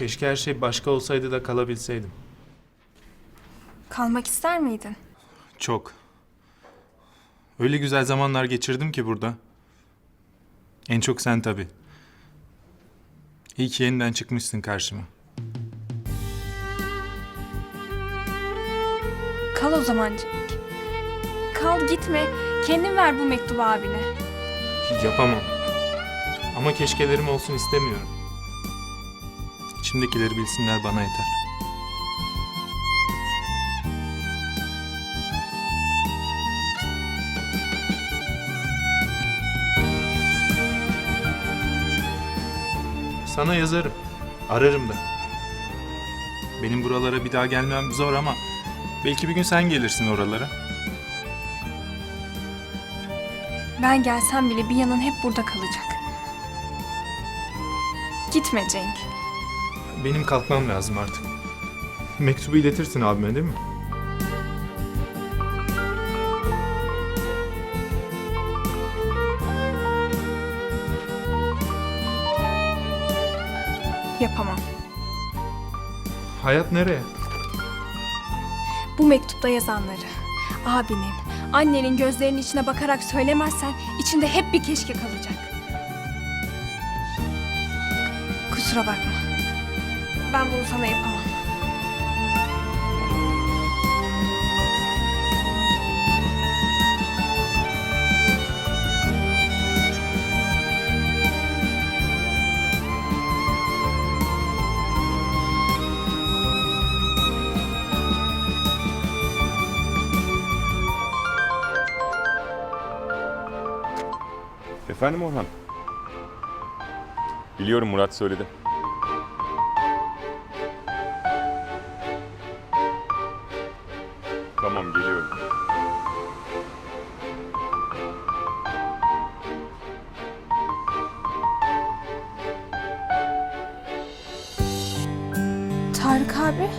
Keşke her şey başka olsaydı da kalabilseydim. Kalmak ister miydin? Çok. Öyle güzel zamanlar geçirdim ki burada. En çok sen tabii. İyi ki yeniden çıkmışsın karşıma. Kal o zaman Cenk. Kal gitme. Kendin ver bu mektubu abine. Yapamam. Ama keşkelerim olsun istemiyorum. İçimdekileri bilsinler bana yeter. Sana yazarım. Ararım da. Benim buralara bir daha gelmem zor ama belki bir gün sen gelirsin oralara. Ben gelsem bile bir yanın hep burada kalacak. Gitme Cenk. Benim kalkmam lazım artık. Mektubu iletirsin abime değil mi? Yapamam. Hayat nereye? Bu mektupta yazanları, abinin, annenin gözlerinin içine bakarak söylemezsen içinde hep bir keşke kalacak. Kusura bakma. Ben bunu sana yapamam. Efendim Orhan? Biliyorum Murat söyledi. Tarık abi.